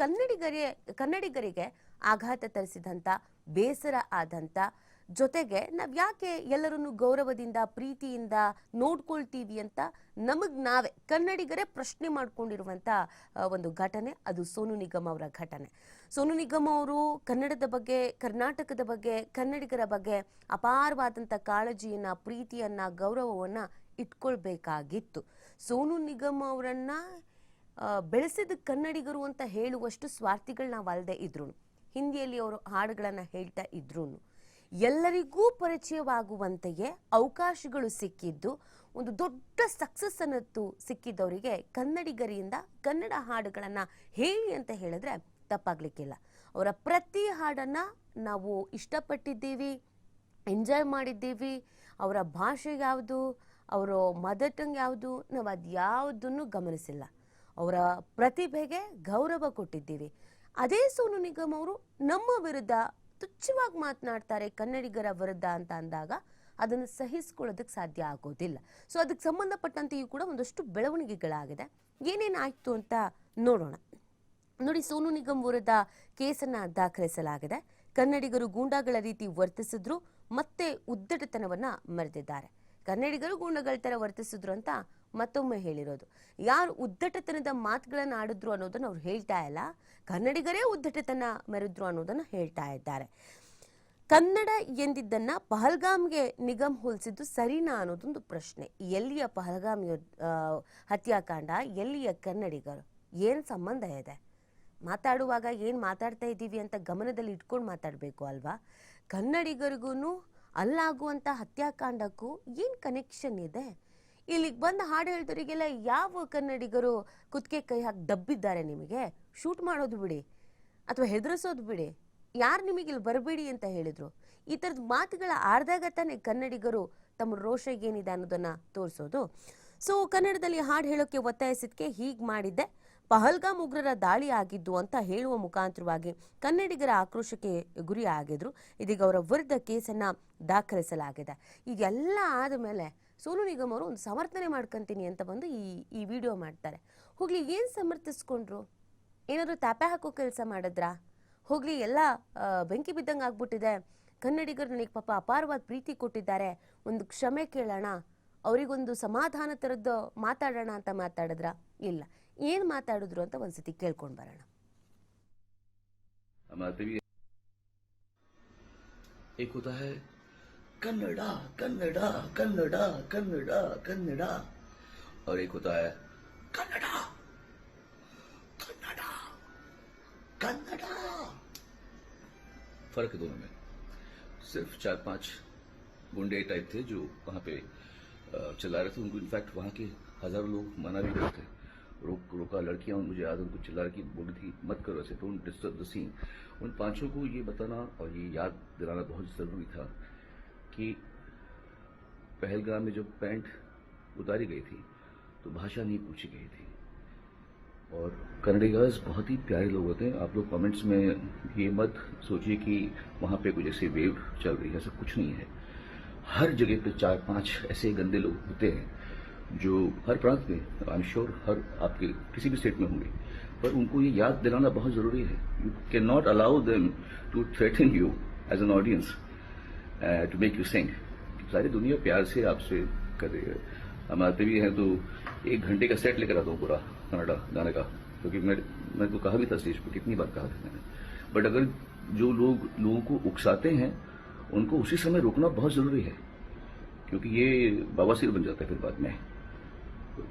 ಕನ್ನಡಿಗರೇ, ಕನ್ನಡಿಗರಿಗೆ ಆಘಾತ ತರಿಸಿದಂಥ, ಬೇಸರ ಆದಂಥ ಜೊತೆಗೆ ನಾವು ಯಾಕೆ ಎಲ್ಲರನ್ನು ಗೌರವದಿಂದ, ಪ್ರೀತಿಯಿಂದ ನೋಡ್ಕೊಳ್ತೀವಿ ಅಂತ ನಮಗೆ ನಾವೇ ಕನ್ನಡಿಗರೇ ಪ್ರಶ್ನೆ ಮಾಡಿಕೊಂಡಿರುವಂಥ ಒಂದು ಘಟನೆ. ಅದು ಸೋನು ನಿಗಮ್ ಅವರ ಘಟನೆ. ಸೋನು ನಿಗಮ್ ಅವರು ಕನ್ನಡದ ಬಗ್ಗೆ, ಕರ್ನಾಟಕದ ಬಗ್ಗೆ, ಕನ್ನಡಿಗರ ಬಗ್ಗೆ ಅಪಾರವಾದಂಥ ಕಾಳಜಿಯನ್ನ, ಪ್ರೀತಿಯನ್ನ, ಗೌರವವನ್ನು ಇಟ್ಕೊಳ್ಬೇಕಾಗಿತ್ತು. ಸೋನು ನಿಗಮ್ ಅವರನ್ನ ಬೆಳೆಸಿದ ಕನ್ನಡಿಗರು ಅಂತ ಹೇಳುವಷ್ಟು ಸ್ವಾರ್ಥಿಗಳು ನಾವು ಅಲ್ಲದೆ ಇದ್ರು ಹಿಂದಿಯಲ್ಲಿ ಅವರು ಹಾಡುಗಳನ್ನು ಹೇಳ್ತಾ ಇದ್ರು ಎಲ್ಲರಿಗೂ ಪರಿಚಯವಾಗುವಂತೆಯೇ ಅವಕಾಶಗಳು ಸಿಕ್ಕಿದ್ದು, ಒಂದು ದೊಡ್ಡ ಸಕ್ಸಸ್ ಅನ್ನತ್ತು ಸಿಕ್ಕಿದ್ದವರಿಗೆ ಕನ್ನಡಿಗರಿಂದ ಕನ್ನಡ ಹಾಡುಗಳನ್ನು ಹೇಳಿ ಅಂತ ಹೇಳಿದ್ರೆ ತಪ್ಪಾಗ್ಲಿಕ್ಕಿಲ್ಲ. ಅವರ ಪ್ರತಿ ಹಾಡನ್ನು ನಾವು ಇಷ್ಟಪಟ್ಟಿದ್ದೀವಿ ಎಂಜಾಯ್ ಮಾಡಿದ್ದೀವಿ, ಅವರ ಭಾಷೆ ಯಾವುದು, ಅವರ ಮದರ್ ಟಂಗ್ ಯಾವುದು, ನಾವು ಅದು ಯಾವುದನ್ನು ಗಮನಿಸಿಲ್ಲ. ಅವರ ಪ್ರತಿಭೆಗೆ ಗೌರವ ಕೊಟ್ಟಿದ್ದೀವಿ. ಅದೇ ಸೋನು ನಿಗಮ್ ಅವರು ನಮ್ಮ ವಿರುದ್ಧ ತುಚ್ಛವಾಗಿ ಮಾತನಾಡ್ತಾರೆ ಕನ್ನಡಿಗರ ವಿರುದ್ಧ ಅಂತ ಅಂದಾಗ ಅದನ್ನು ಸಹಿಸ್ಕೊಳ್ಳೋದಕ್ಕೆ ಸಾಧ್ಯ ಆಗೋದಿಲ್ಲ. ಸೊ ಅದಕ್ಕೆ ಸಂಬಂಧಪಟ್ಟಂತೆಯೂ ಕೂಡ ಒಂದಷ್ಟು ಬೆಳವಣಿಗೆಗಳಾಗಿದೆ. ಏನೇನಾಯ್ತು ಅಂತ ನೋಡೋಣ. ನೋಡಿ, ಸೋನು ನಿಗಮ್ ವಿರುದ್ಧ ಕೇಸನ್ನ ದಾಖಲಿಸಲಾಗಿದೆ. ಕನ್ನಡಿಗರು ಗೂಂಡಾಗಳ ರೀತಿ ವರ್ತಿಸಿದ್ರು, ಮತ್ತೆ ಉದ್ದಟತನವನ್ನ ಮರೆದಿದ್ದಾರೆ ಕನ್ನಡಿಗರು ಗೂಂಡಗಳ ಥರ ವರ್ತಿಸಿದ್ರು ಅಂತ ಮತ್ತೊಮ್ಮೆ ಹೇಳಿರೋದು. ಯಾರು ಉದ್ದಟತನದ ಮಾತುಗಳನ್ನು ಆಡಿದ್ರು ಅನ್ನೋದನ್ನು ಅವ್ರು ಹೇಳ್ತಾ ಇಲ್ಲ. ಕನ್ನಡಿಗರೇ ಉದ್ದಟತನ ಮೆರೆದ್ರು ಅನ್ನೋದನ್ನು ಹೇಳ್ತಾ ಇದ್ದಾರೆ. ಕನ್ನಡ ಎಂದಿದ್ದನ್ನು ಪಹಲ್ಗಾಮ್ಗೆ ನಿಗಮ್ ಹೋಲಿಸಿದ್ದು ಸರಿನಾ ಅನ್ನೋದೊಂದು ಪ್ರಶ್ನೆ. ಎಲ್ಲಿಯ ಪಹಲ್ಗಾಮ್ ಹತ್ಯಾಕಾಂಡ, ಎಲ್ಲಿಯ ಕನ್ನಡಿಗರು? ಏನು ಸಂಬಂಧ ಇದೆ? ಮಾತಾಡುವಾಗ ಏನು ಮಾತಾಡ್ತಾ ಇದ್ದೀವಿ ಅಂತ ಗಮನದಲ್ಲಿ ಇಟ್ಕೊಂಡು ಮಾತಾಡಬೇಕು ಅಲ್ವಾ? ಕನ್ನಡಿಗರಿಗೂ ಅಲ್ಲಾಗುವಂಥ ಹತ್ಯಾಕಾಂಡಕ್ಕೂ ಏನು ಕನೆಕ್ಷನ್ ಇದೆ? ಇಲ್ಲಿಗೆ ಬಂದು ಹಾಡು ಹೇಳಿದವರಿಗೆಲ್ಲ ಯಾವ ಕನ್ನಡಿಗರು ಕುತ್ತಿಗೆ ಕೈ ಹಾಕಿ ದಬ್ಬಿದ್ದಾರೆ ನಿಮಗೆ? ಶೂಟ್ ಮಾಡೋದು ಬಿಡಿ ಅಥವಾ ಹೆದರಿಸೋದು ಬಿಡಿ. ಯಾರು ನಿಮಗೆ ಇಲ್ಲಿ ಬರಬೇಡಿ ಅಂತ ಹೇಳಿದರು? ಈ ಥರದ ಮಾತುಗಳ ಆಡ್ದಾಗ ತಾನೇ ಕನ್ನಡಿಗರು ತಮ್ಮ ರೋಷ ಏನಿದೆ ಅನ್ನೋದನ್ನ ತೋರಿಸೋದು. ಸೊ ಕನ್ನಡದಲ್ಲಿ ಹಾಡು ಹೇಳೋಕ್ಕೆ ಒತ್ತಾಯಿಸಿದ್ಕೆ ಹೀಗೆ ಮಾಡಿದ್ದೆ. ಪಹಲ್ಗಾಮ್ ಉಗ್ರರ ದಾಳಿ ಆಗಿದ್ದು ಅಂತ ಹೇಳುವ ಮುಖಾಂತರವಾಗಿ ಕನ್ನಡಿಗರ ಆಕ್ರೋಶಕ್ಕೆ ಗುರಿ ಆಗಿದ್ರು. ಇದೀಗ ಅವರ ವಿರುದ್ಧ ಕೇಸನ್ನು ದಾಖಲಿಸಲಾಗಿದೆ. ಇದೆಲ್ಲ ಆದಮೇಲೆ ಸೋನು ನಿಗಮ್ ಅವರು ಒಂದು ಸಮರ್ಥನೆ ಮಾಡ್ಕೊಂತೀನಿ ಅಂತ ಬಂದು ಈ ಈ ವಿಡಿಯೋ ಮಾಡ್ತಾರೆ ಹೋಗ್ಲಿ ಏನು ಸಮರ್ಥಿಸ್ಕೊಂಡ್ರು ಏನಾದ್ರು ತಾಪೆ ಹಾಕೋ ಕೆಲಸ ಮಾಡಿದ್ರಾ ಹೋಗ್ಲಿ ಎಲ್ಲ ಆ, ಬೆಂಕಿ ಬಿದ್ದಂಗೆ ಆಗ್ಬಿಟ್ಟಿದೆ ಕನ್ನಡಿಗರು ನನಗೆ ಪಾಪ ಅಪಾರವಾದ ಪ್ರೀತಿ ಕೊಟ್ಟಿದ್ದಾರೆ ಒಂದು ಕ್ಷಮೆ ಕೇಳೋಣ ಅವರಿಗೊಂದು ಸಮಾಧಾನ ಥರದ್ದು ಮಾತಾಡೋಣ ಅಂತ ಮಾತಾಡಿದ್ರ ಇಲ್ಲ ಏನು ಮಾತಾಡಿದ್ರು ಅಂತ ಒಂದ್ಸತಿ ಕೇಳ್ಕೊಂಡು ಬರೋಣ हमारे भी एक होता है कन्नडा कन्नडा कन्नडा कन्नडा कन्नडा। और एक होता है, कन्नडा कन्नडा कन्नडा। फ़र्क है दोनों में। सिर्फ़ चार पाँच गुंडे टाइप थे जो वहाँ पे चिल्ला रहे थे। उनको इनफैक्ट वहाँ के हज़ारों लोग मना भी करते रोक, रोका लड़कियाँ मुझे याद उनको चिल्ला रही बोली थी मत करो ऐसे डोंट डिस्टर्ब द सीन उन पाँचों को ये बताना और ये याद दिलाना बहुत ज़रूरी था। कि पहलगाम में जब पैंट उतारी गई थी तो भाषा नहीं पूछी गई थी। और कन्नडिगाज बहुत ही प्यारे लोग होते हैं। आप लोग कमेंट्स में ये मत सोचिए कि वहाँ पे कुछ ऐसी वेव चल रही है, ऐसा कुछ नहीं है। हर जगह पे चार पाँच ऐसे गंदे लोग होते हैं, जो हर प्रांत में आई एम श्योर हर आपके किसी भी स्टेट में होंगे। पर उनको ये याद दिलाना बहुत ज़रूरी है। You can not allow them to threaten you as an audience to make you sing सारी दुनिया प्यार से आपसे कर रही है। हम आते भी हैं तो एक घंटे का सेट लेकर आता हूँ पूरा कनाडा गाने का, क्योंकि मैं मैं तो कहा भी था स्टेज पर कितनी बार कहा था मैंने। बट अगर जो लोग, लोगों को उकसाते हैं, उनको उसी समय रोकना बहुत ज़रूरी है, क्योंकि ये बवासीर बन जाता है फिर बाद में।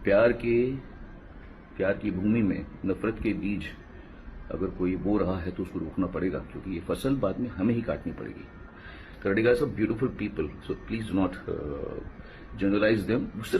प्यार के, प्यार की भूमि में नफरत के बीज अगर कोई बो रहा है तो उसको रोकना पड़ेगा, क्योंकि ये फ़सल बाद में हमें ही काटनी पड़ेगी। Karnataka are beautiful people, so please do not uh, generalize them.